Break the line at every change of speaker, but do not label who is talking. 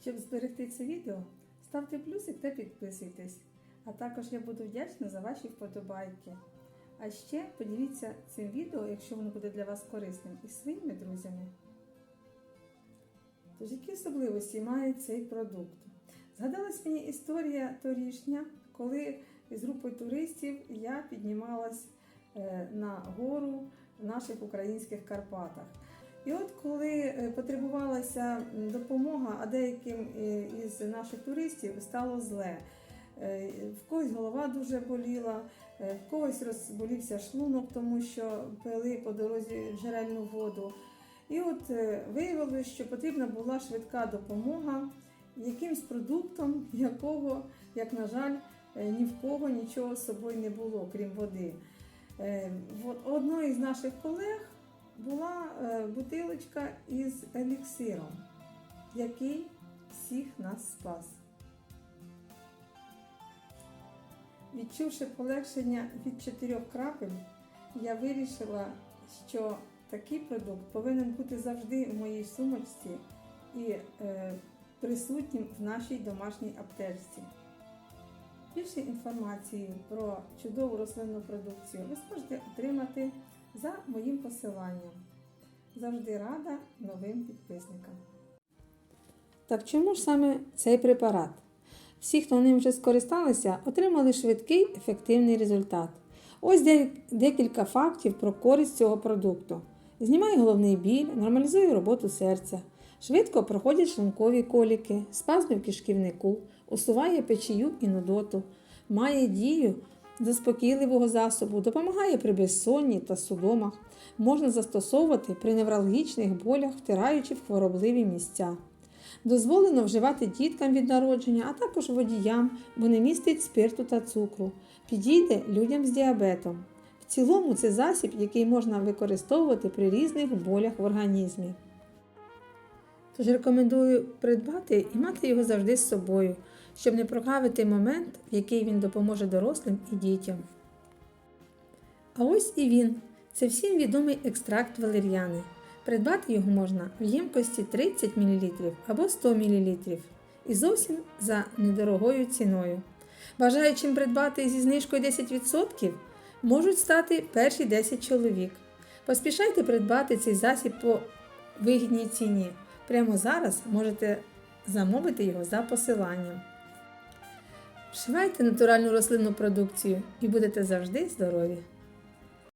Щоб зберегти це відео, ставте плюсик та підписуйтесь. А також я буду вдячна за ваші вподобайки. А ще поділіться цим відео, якщо воно буде для вас корисним, із своїми друзями. Тож, які особливості має цей продукт? Згадалась мені історія торішня, коли з групою туристів я піднімалась е, на гору в наших українських Карпатах. І от коли е, потребувалася допомога, а деяким е, із наших туристів стало зле. Е, В когось голова дуже боліла, в когось розболівся шлунок, тому що пили по дорозі джерельну воду. І от виявилося, що потрібна була швидка допомога якимсь продуктом, якого, як на жаль, ні в кого нічого з собою не було, крім води. Одної з наших колег була е, бутилочка із еліксиром, який всіх нас спас. Відчувши полегшення від чотирьох крапель, я вирішила, що такий продукт повинен бути завжди в моїй сумочці і е, присутнім в нашій домашній аптечці. Більше інформації про чудову рослинну продукцію ви зможете отримати за моїм посиланням. Завжди рада новим підписникам. Так чому ж саме цей препарат? Всі, хто ним вже скористалися, отримали швидкий ефективний результат. Ось декілька фактів про користь цього продукту. Знімає головний біль, нормалізує роботу серця, швидко проходять шлункові коліки, спазми в кишківнику, усуває печію і нудоту, має дію заспокійливого засобу, допомагає при безсонні та судомах, можна застосовувати при невралгічних болях, втираючи в хворобливі місця. Дозволено вживати діткам від народження, а також водіям, бо не містить спирту та цукру. Підійде людям з діабетом. В цілому це засіб, який можна використовувати при різних болях в організмі. Тож рекомендую придбати і мати його завжди з собою, щоб не прогавити момент, в який він допоможе дорослим і дітям. А ось і він. Це всім відомий екстракт валер'яни. Придбати його можна в ємкості 30 мл або 100 мл і зовсім за недорогою ціною. Бажаючим придбати зі знижкою 10% можуть стати перші 10 чоловік. Поспішайте придбати цей засіб по вигідній ціні. Прямо зараз можете замовити його за посиланням. Вшивайте натуральну рослинну продукцію і будете завжди здорові!